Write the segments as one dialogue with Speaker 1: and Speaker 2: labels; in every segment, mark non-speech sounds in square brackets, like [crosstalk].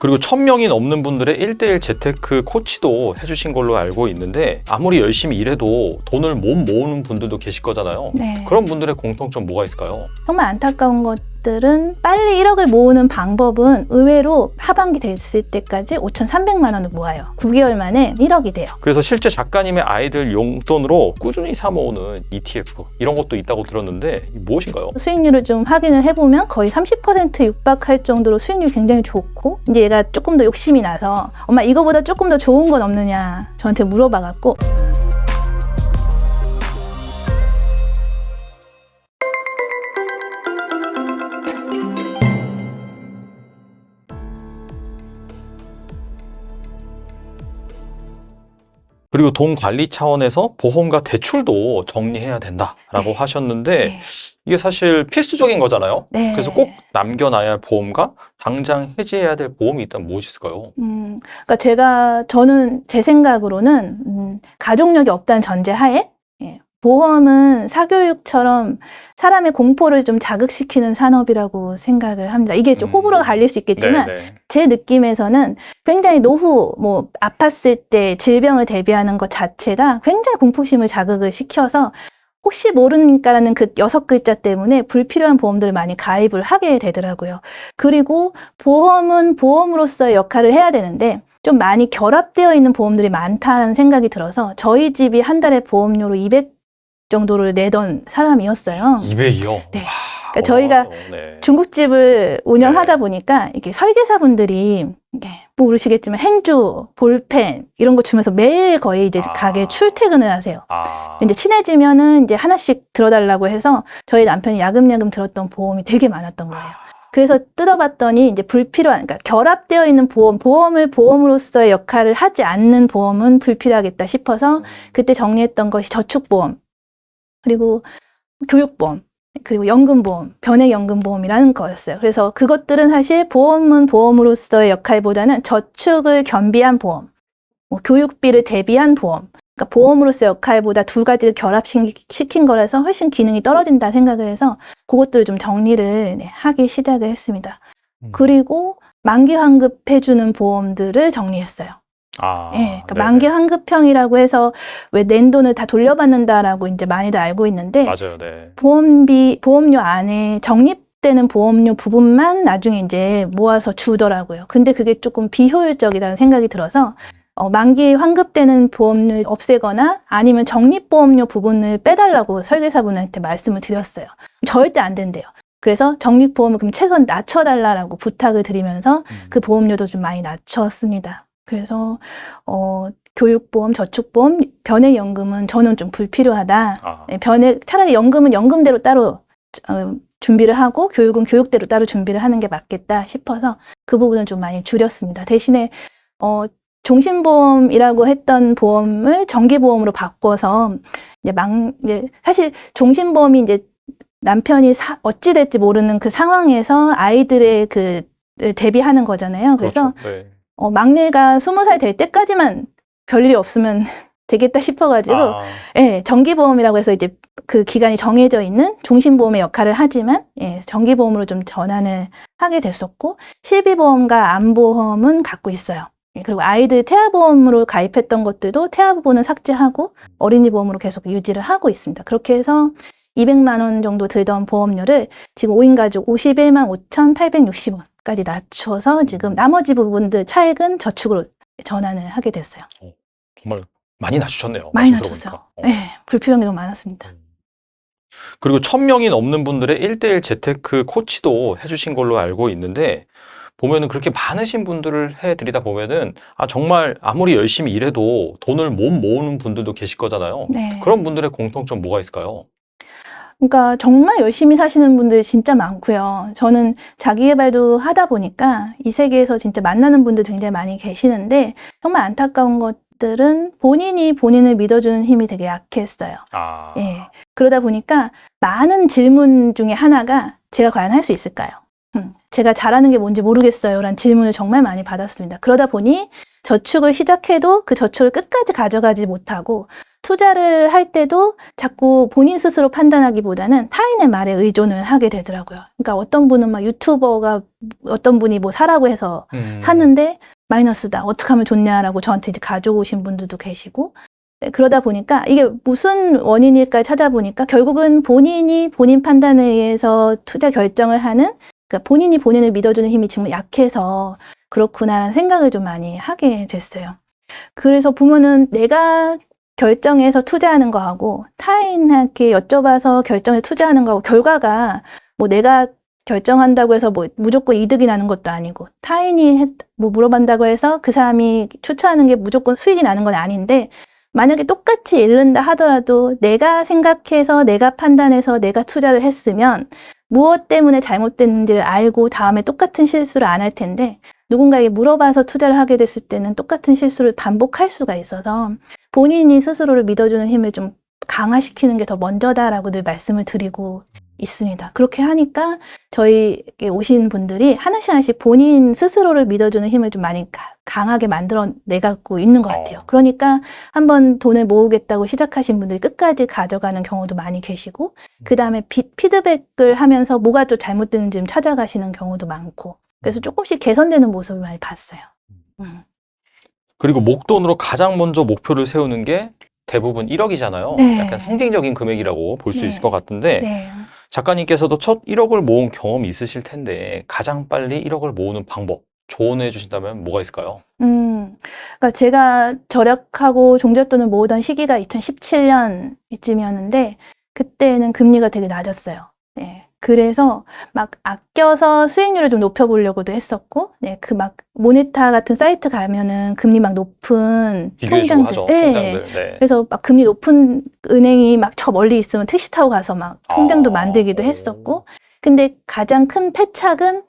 Speaker 1: 그리고 1000명이 넘는 분들의 1대1 재테크 코치도 해주신 걸로 알고 있는데 아무리 열심히 일해도 돈을 못 모으는 분들도 계실 거잖아요.
Speaker 2: 네.
Speaker 1: 그런 분들의 공통점 뭐가 있을까요?
Speaker 2: 정말 안타까운 것 들은 빨리 1억을 모으는 방법은 의외로 하반기 됐을 때까지 5,300만 원을 모아요. 9개월 만에 1억이 돼요.
Speaker 1: 그래서 실제 작가님의 아이들 용돈으로 꾸준히 사 모으는 ETF 이런 것도 있다고 들었는데 이 무엇인가요?
Speaker 2: 수익률을 좀 확인을 해보면 거의 30% 육박할 정도로 수익률이 굉장히 좋고 이제 얘가 조금 더 욕심이 나서 엄마 이거보다 조금 더 좋은 건 없느냐 저한테 물어봐갖고
Speaker 1: 그리고 돈 관리 차원에서 보험과 대출도 정리해야 된다라고
Speaker 2: 네.
Speaker 1: 하셨는데
Speaker 2: 네.
Speaker 1: 이게 사실 필수적인 거잖아요.
Speaker 2: 네.
Speaker 1: 그래서 꼭 남겨놔야 할 보험과 당장 해지해야 될 보험이 있다면 무엇이 있을까요?
Speaker 2: 음, 그러니까 제가 저는 제 생각으로는 음, 가족력이 없다는 전제하에 예, 보험은 사교육처럼 사람의 공포를 좀 자극시키는 산업이라고 생각을 합니다. 이게 좀
Speaker 1: 음.
Speaker 2: 호불호가 갈릴 수 있겠지만
Speaker 1: 네, 네.
Speaker 2: 제 느낌에서는 굉장히 노후 뭐 아팠을 때 질병을 대비하는 것 자체가 굉장히 공포심을 자극을 시켜서 혹시 모르니까라는 그 여섯 글자 때문에 불필요한 보험들을 많이 가입을 하게 되더라고요. 그리고 보험은 보험으로서의 역할을 해야 되는데 좀 많이 결합되어 있는 보험들이 많다는 생각이 들어서 저희 집이 한 달에 보험료로 200 정도를 내던 사람이었어요.
Speaker 1: 200이요.
Speaker 2: 네. 그러니까 저희가
Speaker 1: 네.
Speaker 2: 중국집을 운영하다 보니까 이렇게 설계사분들이 이게 모르시겠지만 행주, 볼펜 이런 거 주면서 매일 거의 이제
Speaker 1: 아.
Speaker 2: 가게 출퇴근을 하세요.
Speaker 1: 아,
Speaker 2: 이제 친해지면은 이제 하나씩 들어달라고 해서 저희 남편이 야금야금 들었던 보험이 되게 많았던 거예요. 그래서 뜯어봤더니 이제 불필요한, 그러니까 결합되어 있는 보험, 보험을 보험으로서의 역할을 하지 않는 보험은 불필요하겠다 싶어서 그때 정리했던 것이 저축보험, 그리고 교육보험, 그리고 연금보험, 변액연금보험이라는 거였어요. 그래서 그것들은 사실 보험은 보험으로서의 역할보다는 저축을 겸비한 보험, 뭐 교육비를 대비한 보험, 그러니까 보험으로서의 역할보다 두 가지를 결합시킨 거라서 훨씬 기능이 떨어진다 생각을 해서 그것들을 좀 정리를 네, 하기 시작을 했습니다.
Speaker 1: 음.
Speaker 2: 그리고 만기 환급해주는 보험들을 정리했어요.
Speaker 1: 아,
Speaker 2: 예, 그러니까
Speaker 1: 네네.
Speaker 2: 만기 환급형이라고 해서 왜 낸 돈을 다 돌려받는다라고 이제 많이들 알고 있는데
Speaker 1: 맞아요, 네.
Speaker 2: 보험비 보험료 안에 적립되는 보험료 부분만 나중에 이제 모아서 주더라고요. 근데 그게 조금 비효율적이라는 생각이 들어서 어, 만기 환급되는 보험을 없애거나 아니면 적립보험료 부분을 빼달라고 설계사분한테 말씀을 드렸어요. 절대 안 된대요. 그래서 적립보험을 그럼 최소한 낮춰달라고 부탁을 드리면서
Speaker 1: 음.
Speaker 2: 그 보험료도 좀 많이 낮췄습니다. 그래서 어, 교육보험, 저축보험, 변액연금은 저는 좀 불필요하다.
Speaker 1: 아,
Speaker 2: 네, 변액 차라리 연금은 연금대로 따로 어, 준비를 하고 교육은 교육대로 따로 준비를 하는 게 맞겠다 싶어서 그 부분을 좀 많이 줄였습니다. 대신에 어, 종신보험이라고 했던 보험을 정기보험으로 바꿔서 이제 망 이제 사실 종신보험이 이제 남편이 사, 어찌 될지 모르는 그 상황에서 아이들의 그 대비하는 거잖아요. 그래서
Speaker 1: 그렇죠. 네.
Speaker 2: 어, 막내가 스무 살 될 때까지만 별일이 없으면 [laughs] 되겠다 싶어가지고
Speaker 1: 아,
Speaker 2: 예, 정기보험이라고 해서 이제 그 기간이 정해져 있는 종신보험의 역할을 하지만 예, 정기보험으로 좀 전환을 하게 됐었고 실비보험과 암보험은 갖고 있어요. 예, 그리고 아이들 태아보험으로 가입했던 것들도 태아 부분은 삭제하고 어린이 보험으로 계속 유지를 하고 있습니다. 그렇게 해서 200만 원 정도 들던 보험료를 지금 5인 가족 51만 5,860원 까지 낮춰서 지금 나머지 부분들 차액은 저축으로 전환을 하게 됐어요.
Speaker 1: 정말 많이 낮추셨네요.
Speaker 2: 많이
Speaker 1: 말씀
Speaker 2: 낮췄어요.
Speaker 1: 들어보니까. 어.
Speaker 2: 예, 불필요한 게 너무 많았습니다.
Speaker 1: 그리고 1000명이 넘는 분들의 1대1 재테크 코치도 해주신 걸로 알고 있는데 보면은 그렇게 많으신 분들을 해드리다 보면은 아 정말 아무리 열심히 일해도 돈을 못 모으는 분들도 계실 거잖아요.
Speaker 2: 네.
Speaker 1: 그런 분들의 공통점 뭐가 있을까요?
Speaker 2: 그러니까 정말 열심히 사시는 분들 진짜 많고요. 저는 자기개발도 하다 보니까 이 세계에서 진짜 만나는 분들 굉장히 많이 계시는데 정말 안타까운 것들은 본인이 본인을 믿어주는 힘이 되게 약했어요.
Speaker 1: 아,
Speaker 2: 예. 그러다 보니까 많은 질문 중에 하나가 제가 과연 할 수 있을까요? 음, 제가 잘하는 게 뭔지 모르겠어요. 라는 질문을 정말 많이 받았습니다. 그러다 보니 저축을 시작해도 그 저축을 끝까지 가져가지 못하고 투자를 할 때도 자꾸 본인 스스로 판단하기보다는 타인의 말에 의존을 하게 되더라고요. 그러니까 어떤 분은 막 유튜버가 어떤 분이 뭐 사라고 해서
Speaker 1: 음.
Speaker 2: 샀는데 마이너스다. 어떻게 하면 좋냐라고 저한테 이제 가져오신 분들도 계시고 네, 그러다 보니까 이게 무슨 원인일까 찾아보니까 결국은 본인이 본인 판단에 의해서 투자 결정을 하는 그러니까 본인이 본인을 믿어주는 힘이 정말 약해서 그렇구나라는 생각을 좀 많이 하게 됐어요. 그래서 보면은 내가 결정해서 투자하는 거하고 타인에게 여쭤봐서 결정해 투자하는 거하고 결과가 뭐 내가 결정한다고 해서 뭐 무조건 이득이 나는 것도 아니고 타인이 했- 뭐 물어본다고 해서 그 사람이 추천하는 게 무조건 수익이 나는 건 아닌데 만약에 똑같이 잃는다 하더라도 내가 생각해서 내가 판단해서 내가 투자를 했으면 무엇 때문에 잘못됐는지를 알고 다음에 똑같은 실수를 안 할 텐데 누군가에게 물어봐서 투자를 하게 됐을 때는 똑같은 실수를 반복할 수가 있어서 본인이 스스로를 믿어주는 힘을 좀 강화시키는 게 더 먼저다라고 늘 말씀을 드리고 있습니다. 그렇게 하니까 저희에게 오신 분들이 하나씩 하나씩 본인 스스로를 믿어주는 힘을 좀 많이 가- 강하게 만들어 내갖고 있는 것 같아요.
Speaker 1: 어.
Speaker 2: 그러니까 한번 돈을 모으겠다고 시작하신 분들이 끝까지 가져가는 경우도 많이 계시고, 그 다음에 피드백을 하면서 뭐가 또 잘못됐는지 좀 찾아가시는 경우도 많고, 그래서 조금씩 개선되는 모습을 많이 봤어요. 음.
Speaker 1: 그리고 목돈으로 가장 먼저 목표를 세우는 게 대부분 1억이잖아요.
Speaker 2: 네.
Speaker 1: 약간 상징적인 금액이라고 볼수
Speaker 2: 네.
Speaker 1: 있을 것 같은데
Speaker 2: 네.
Speaker 1: 작가님께서도 첫 1억을 모은 경험이 있으실 텐데 가장 빨리 1억을 모으는 방법 조언해 주신다면 뭐가 있을까요?
Speaker 2: 음, 그러니까 제가 절약하고 종잣돈을 모으던 시기가 2017년 이쯤이었는데 그때는 금리가 되게 낮았어요. 네. 그래서 막 아껴서 수익률을 좀 높여보려고도 했었고, 네, 그 막 모네타 같은 사이트 가면은 금리 막 높은
Speaker 1: 비교해주고
Speaker 2: 통장들,
Speaker 1: 하죠.
Speaker 2: 네.
Speaker 1: 통장들. 네.
Speaker 2: 그래서 막 금리 높은 은행이 막 저 멀리 있으면 택시 타고 가서 막 통장도
Speaker 1: 아.
Speaker 2: 만들기도 했었고, 근데 가장 큰 패착은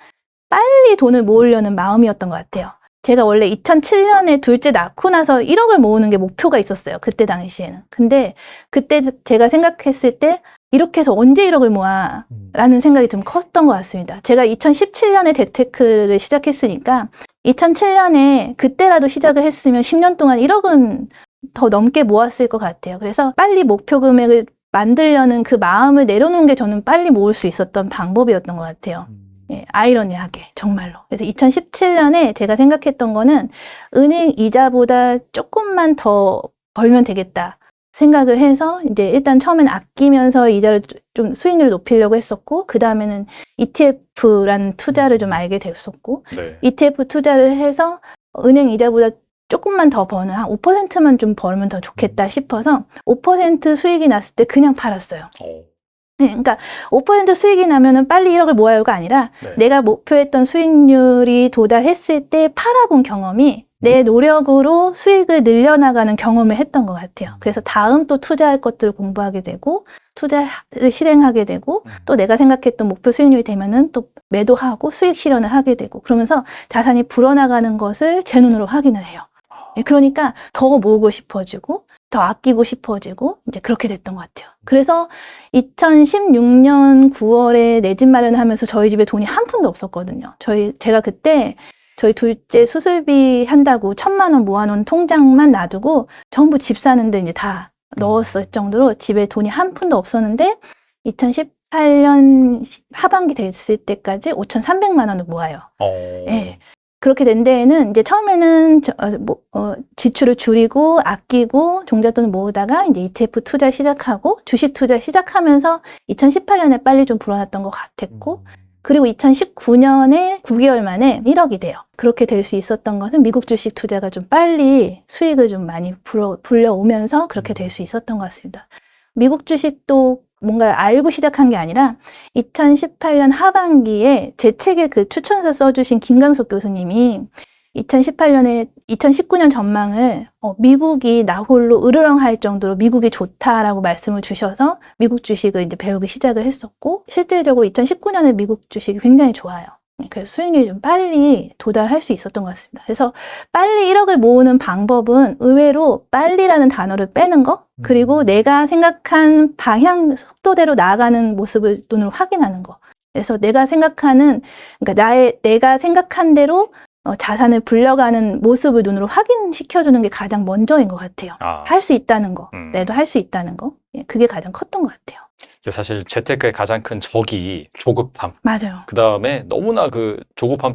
Speaker 2: 빨리 돈을 모으려는 마음이었던 것 같아요. 제가 원래 2007년에 둘째 낳고 나서 1억을 모으는 게 목표가 있었어요. 그때 당시에는. 근데 그때 제가 생각했을 때 이렇게 해서 언제 1억을 모아?
Speaker 1: 음.
Speaker 2: 라는 생각이 좀 컸던 것 같습니다. 제가 2017년에 재테크를 시작했으니까 2007년에 그때라도 시작을 했으면 10년 동안 1억은 더 넘게 모았을 것 같아요. 그래서 빨리 목표 금액을 만들려는 그 마음을 내려놓은 게 저는 빨리 모을 수 있었던 방법이었던 것 같아요. 예, 아이러니하게 정말로. 그래서 2017년에 제가 생각했던 거는 은행 이자보다 조금만 더 벌면 되겠다 생각을 해서 이제 일단 처음엔 아끼면서 이자를 좀 수익률을 높이려고 했었고 그 다음에는 ETF라는 투자를 좀 알게 됐었고
Speaker 1: 네.
Speaker 2: ETF 투자를 해서 은행 이자보다 조금만 더 버는 한 5%만 좀 벌면 더 좋겠다 싶어서 5% 수익이 났을 때 그냥 팔았어요.
Speaker 1: 어,
Speaker 2: 네, 그러니까 5% 수익이 나면은 빨리 1억을 모아요가 아니라
Speaker 1: 네.
Speaker 2: 내가 목표했던 수익률이 도달했을 때 팔아본 경험이 내 노력으로 수익을 늘려나가는 경험을 했던 것 같아요. 그래서 다음 또 투자할 것들을 공부하게 되고 투자를 실행하게 되고 또 내가 생각했던 목표 수익률이 되면은 또 매도하고 수익 실현을 하게 되고 그러면서 자산이 불어나가는 것을 제 눈으로 확인을 해요. 네, 그러니까 더 모으고 싶어지고 더 아끼고 싶어지고 이제 그렇게 됐던 것 같아요. 그래서 2016년 9월에 내 집 마련을 하면서 저희 집에 돈이 한 푼도 없었거든요. 저희 제가 그때 저희 둘째 수술비 한다고 천만 원 모아놓은 통장만 놔두고 전부 집 사는데 이제 다 넣었을 정도로 집에 돈이 한 푼도 없었는데 2018년 하반기 됐을 때까지 5,300만 원을 모아요.
Speaker 1: 어,
Speaker 2: 예. 그렇게 된 데에는 이제 처음에는 저, 어, 뭐, 어, 지출을 줄이고 아끼고 종잣돈을 모으다가 이제 ETF 투자 시작하고 주식 투자 시작하면서 2018년에 빨리 좀 불어났던 것 같았고 그리고 2019년에 9개월 만에 1억이 돼요. 그렇게 될 수 있었던 것은 미국 주식 투자가 좀 빨리 수익을 좀 많이 불어, 불려오면서 그렇게 될 수 있었던 것 같습니다. 미국 주식도 뭔가 알고 시작한 게 아니라 2018년 하반기에 제 책에 그 추천서 써주신 김강석 교수님이 2018년에 2019년 전망을 어, 미국이 나 홀로 으르렁할 정도로 미국이 좋다라고 말씀을 주셔서 미국 주식을 이제 배우기 시작을 했었고 실질적으로 2019년에 미국 주식이 굉장히 좋아요. 그래서 수익률이 좀 빨리 도달할 수 있었던 것 같습니다. 그래서 빨리 1억을 모으는 방법은 의외로 빨리라는 단어를 빼는 거, 그리고 내가 생각한 방향 속도대로 나아가는 모습을 눈으로 확인하는 거. 그래서 내가 생각하는, 그러니까 나의, 내가 생각한 대로 어, 자산을 불려가는 모습을 눈으로 확인시켜주는 게 가장 먼저인 것 같아요.
Speaker 1: 아,
Speaker 2: 할수 있다는 거,
Speaker 1: 음.
Speaker 2: 내도 할 수 있다는 거, 예, 그게 가장 컸던 것 같아요.
Speaker 1: 사실 재테크의 가장 큰 적이 조급함.
Speaker 2: 맞아요.
Speaker 1: 그 다음에 너무나 그 조급함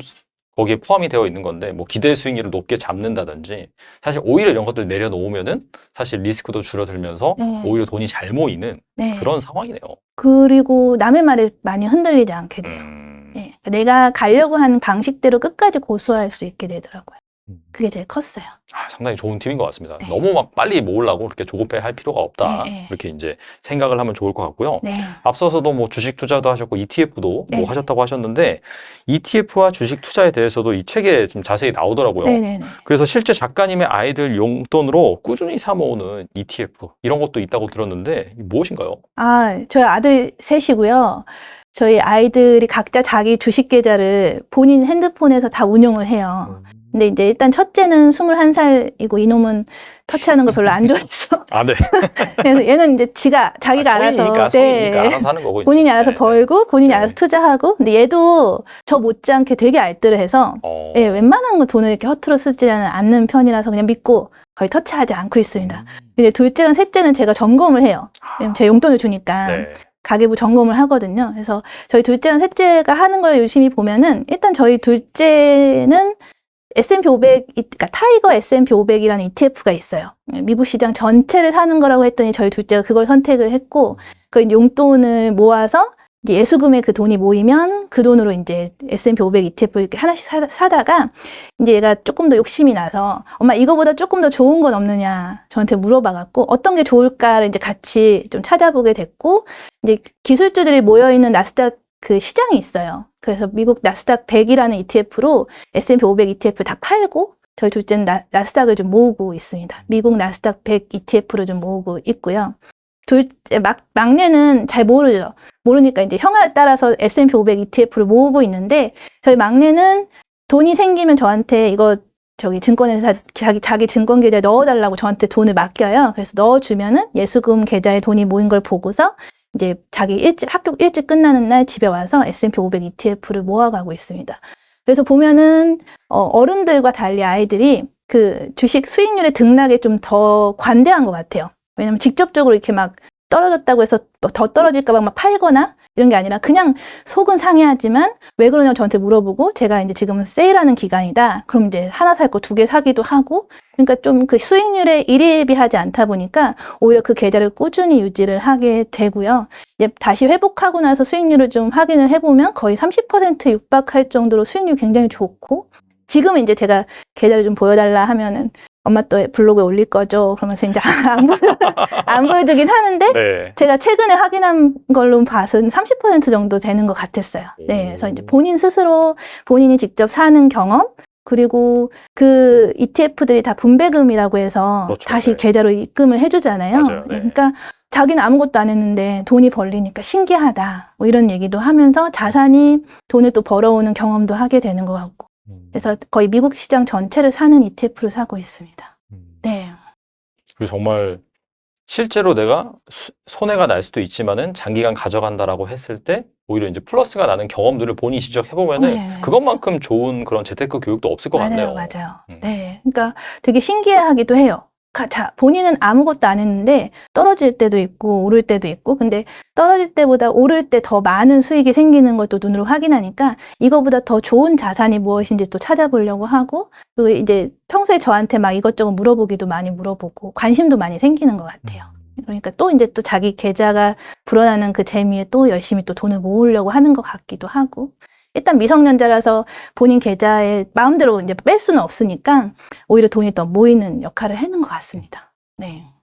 Speaker 1: 거기에 포함이 되어 있는 건데 뭐 기대 수익률을 높게 잡는다든지 사실 오히려 이런 것들 내려놓으면은 사실 리스크도 줄어들면서
Speaker 2: 네.
Speaker 1: 오히려 돈이 잘 모이는
Speaker 2: 네.
Speaker 1: 그런 상황이네요.
Speaker 2: 그리고 남의 말에 많이 흔들리지 않게 돼요.
Speaker 1: 음,
Speaker 2: 예, 내가 가려고 하는 방식대로 끝까지 고수할 수 있게 되더라고요.
Speaker 1: 음.
Speaker 2: 그게 제일 컸어요.
Speaker 1: 아, 상당히 좋은 팁인 것 같습니다.
Speaker 2: 네.
Speaker 1: 너무 막 빨리 모으려고 그렇게 조급해 할 필요가 없다.
Speaker 2: 네, 네.
Speaker 1: 이렇게 이제 생각을 하면 좋을 것 같고요.
Speaker 2: 네.
Speaker 1: 앞서서도 뭐 주식 투자도 하셨고 ETF도
Speaker 2: 네.
Speaker 1: 뭐 하셨다고 하셨는데 ETF와 주식 투자에 대해서도 이 책에 좀 자세히 나오더라고요.
Speaker 2: 네 네 네.
Speaker 1: 그래서 실제 작가님의 아이들 용돈으로 꾸준히 사 모으는 ETF 이런 것도 있다고 들었는데 무엇인가요?
Speaker 2: 아, 저희 아들 셋이고요. 저희 아이들이 각자 자기 주식 계좌를 본인 핸드폰에서 다 운용을 해요. 근데 이제 일단 첫째는 21살이고 이놈은 터치하는 거 별로 안 좋아해서 [laughs]
Speaker 1: 아, 네. [laughs]
Speaker 2: 그래서 얘는 이제 지가 자기가
Speaker 1: 아,
Speaker 2: 알아서
Speaker 1: 성인이니까
Speaker 2: 네.
Speaker 1: 알아서 하는 거고.
Speaker 2: 본인이 알아서
Speaker 1: 네.
Speaker 2: 벌고 본인이
Speaker 1: 네.
Speaker 2: 알아서 투자하고 근데 얘도 저 못지않게 되게 알뜰해서
Speaker 1: 어.
Speaker 2: 예, 웬만한 거 돈을 이렇게 허투루 쓰지는 않는 편이라서 그냥 믿고 거의 터치하지 않고 있습니다.
Speaker 1: 음.
Speaker 2: 근데 둘째랑 셋째는 제가 점검을 해요. 왜냐면 제 용돈을 주니까
Speaker 1: 네.
Speaker 2: 가계부 점검을 하거든요. 그래서 저희 둘째랑 셋째가 하는 걸 유심히 보면은 일단 저희 둘째는 S&P 500, 이- 그러니까 타이거 S&P 500이라는 ETF가 있어요. 미국 시장 전체를 사는 거라고 했더니 저희 둘째가 그걸 선택을 했고 그 용돈을 모아서 이제 예수금에 그 돈이 모이면 그 돈으로 이제 S&P 500 ETF 이렇게 하나씩 사, 사다가 이제 얘가 조금 더 욕심이 나서 엄마 이거보다 조금 더 좋은 건 없느냐 저한테 물어봐갖고 어떤 게 좋을까를 이제 같이 좀 찾아보게 됐고 이제 기술주들이 모여 있는 나스닥 그 시장이 있어요. 그래서 미국 나스닥 100이라는 ETF로 S&P 500 ETF를 다 팔고 저희 둘째는 나, 나스닥을 좀 모으고 있습니다. 미국 나스닥 100 ETF를 좀 모으고 있고요. 둘째 막 막내는 잘 모르죠. 모르니까 이제 형을 따라서 S&P 500 ETF를 모으고 있는데 저희 막내는 돈이 생기면 저한테 이거 저기 증권회사 자기 자기 증권 계좌에 넣어달라고 저한테 돈을 맡겨요. 그래서 넣어주면은 예수금 계좌에 돈이 모인 걸 보고서 이제 자기 일찍 학교 일찍 끝나는 날 집에 와서 S&P 500 ETF를 모아가고 있습니다. 그래서 보면은 어, 어른들과 달리 아이들이 그 주식 수익률의 등락에 좀 더 관대한 것 같아요. 왜냐면 직접적으로 이렇게 막 떨어졌다고 해서 뭐더 떨어질까 봐 막 팔거나 이런 게 아니라 그냥 속은 상해하지만 왜 그러냐고 저한테 물어보고 제가 이제 지금은 세일하는 기간이다. 그럼 이제 하나 살 거 두 개 사기도 하고 그러니까 좀 그 수익률에 일희일비하지 않다 보니까 오히려 그 계좌를 꾸준히 유지를 하게 되고요. 이제 다시 회복하고 나서 수익률을 좀 확인을 해보면 거의 30% 육박할 정도로 수익률이 굉장히 좋고 지금은 이제 제가 계좌를 좀 보여달라 하면은 엄마 또 블로그에 올릴 거죠. 그러면서 이제 [laughs] 안, 보여, 안 보여주긴 하는데
Speaker 1: 네.
Speaker 2: 제가 최근에 확인한 걸로 봐서는 30% 정도 되는 것 같았어요. 네, 그래서 이제 본인 스스로 본인이 직접 사는 경험 그리고 그 ETF들이 다 분배금이라고 해서
Speaker 1: 그렇죠,
Speaker 2: 다시
Speaker 1: 네.
Speaker 2: 계좌로 입금을 해주잖아요.
Speaker 1: 맞아요, 네.
Speaker 2: 그러니까 자기는 아무것도 안 했는데 돈이 벌리니까 신기하다 뭐 이런 얘기도 하면서 자산이 돈을 또 벌어오는 경험도 하게 되는 것 같고
Speaker 1: 음.
Speaker 2: 그래서 거의 미국 시장 전체를 사는 ETF를 사고 있습니다.
Speaker 1: 음.
Speaker 2: 네,
Speaker 1: 그리고 정말 실제로 내가 수- 손해가 날 수도 있지만은 장기간 가져간다라고 했을 때 오히려 이제 플러스가 나는 경험들을 본인이 직접 해보면은
Speaker 2: 네.
Speaker 1: 그것만큼 좋은 그런 재테크 교육도 없을 것 같네요.
Speaker 2: 맞아요, 맞아요.
Speaker 1: 음.
Speaker 2: 네, 그러니까 되게 신기해하기도 해요. 가- 자, 본인은 아무것도 안 했는데 떨어질 때도 있고 오를 때도 있고, 근데 떨어질 때보다 오를 때 더 많은 수익이 생기는 것도 눈으로 확인하니까 이거보다 더 좋은 자산이 무엇인지 또 찾아보려고 하고, 그리고 이제 평소에 저한테 막 이것저것 물어보기도 많이 물어보고 관심도 많이 생기는 것 같아요. 그러니까 또 이제 또 자기 계좌가 불어나는 그 재미에 또 열심히 또 돈을 모으려고 하는 것 같기도 하고. 일단 미성년자라서 본인 계좌에 마음대로 이제 뺄 수는 없으니까 오히려 돈이 더 모이는 역할을 하는 것 같습니다. 네.